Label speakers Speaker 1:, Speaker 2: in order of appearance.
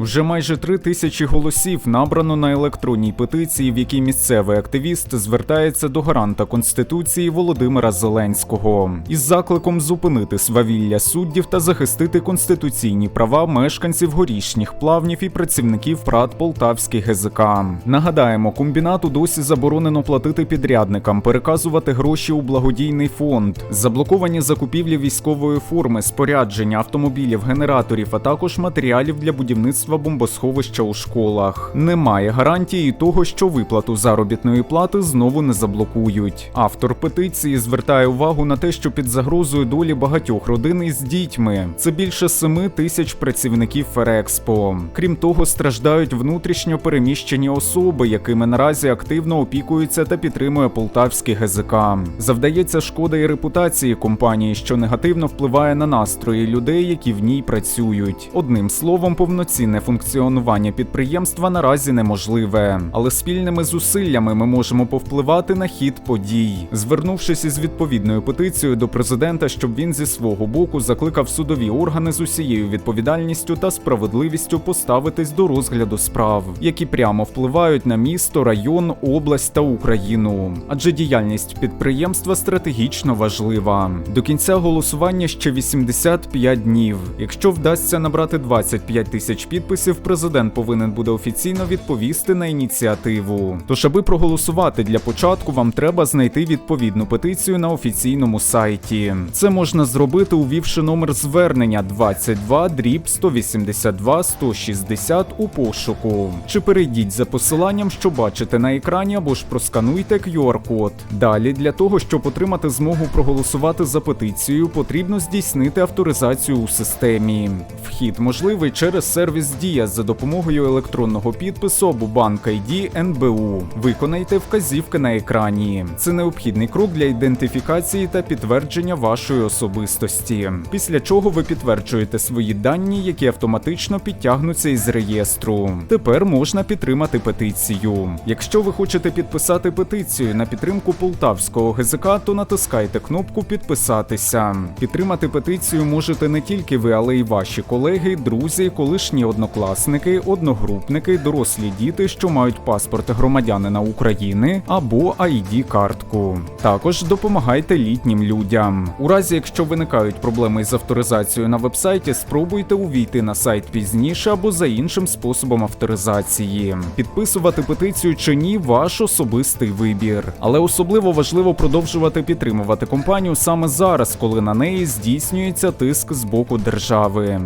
Speaker 1: Вже майже три тисячі голосів набрано на електронній петиції, в якій місцевий активіст звертається до гаранта конституції Володимира Зеленського із закликом зупинити свавілля суддів та захистити конституційні права мешканців горішніх плавнів і працівників ПРАТ Полтавський ГЗК. Нагадаємо, комбінату досі заборонено платити підрядникам, переказувати гроші у благодійний фонд, заблоковані закупівлі військової форми, спорядження, автомобілів, генераторів, а також матеріалів для будівництва бомбосховища у школах. Немає гарантії того, що виплату заробітної плати знову не заблокують. Автор петиції звертає увагу на те, що під загрозою долі багатьох родин із дітьми це більше семи тисяч працівників Ферекспо. Крім того, страждають внутрішньо переміщені особи, якими наразі активно опікується та підтримує полтавський ГЗК. Завдається шкода і репутації компанії, що негативно впливає на настрої людей, які в ній працюють. Одним словом, повноцінне функціонування підприємства наразі неможливе, але спільними зусиллями ми можемо повпливати на хід подій, звернувшись із відповідною петицією до президента, щоб він зі свого боку закликав судові органи з усією відповідальністю та справедливістю поставитись до розгляду справ, які прямо впливають на місто, район, область та Україну. Адже діяльність підприємства стратегічно важлива. До кінця голосування ще 85 днів. Якщо вдасться набрати 25 тисяч підписів, президент повинен буде офіційно відповісти на ініціативу. Тож, аби проголосувати для початку, вам треба знайти відповідну петицію на офіційному сайті. Це можна зробити, увівши номер звернення 22 дріб 182 160 у пошуку. Чи перейдіть за посиланням, що бачите на екрані, або ж проскануйте QR-код. Далі для того, щоб отримати змогу проголосувати за петицію, потрібно здійснити авторизацію у системі. Вхід можливий через сервіс Дія за допомогою електронного підпису або банк ID НБУ. Виконайте вказівки на екрані. Це необхідний крок для ідентифікації та підтвердження вашої особистості. Після чого ви підтверджуєте свої дані, які автоматично підтягнуться із реєстру. Тепер можна підтримати петицію. Якщо ви хочете підписати петицію на підтримку полтавського ГЗК, то натискайте кнопку Підписатися. Підтримати петицію можете не тільки ви, але й ваші колеги, друзі, колишні однокласники, одногрупники, дорослі діти, що мають паспорт громадянина України або id картку Також допомагайте літнім людям. У разі, якщо виникають проблеми із авторизацією на вебсайті, спробуйте увійти на сайт пізніше або за іншим способом авторизації. Підписувати петицію чи ні ваш особистий вибір. Але особливо важливо продовжувати підтримувати компанію саме зараз, коли на неї здійснюється тиск з боку держави.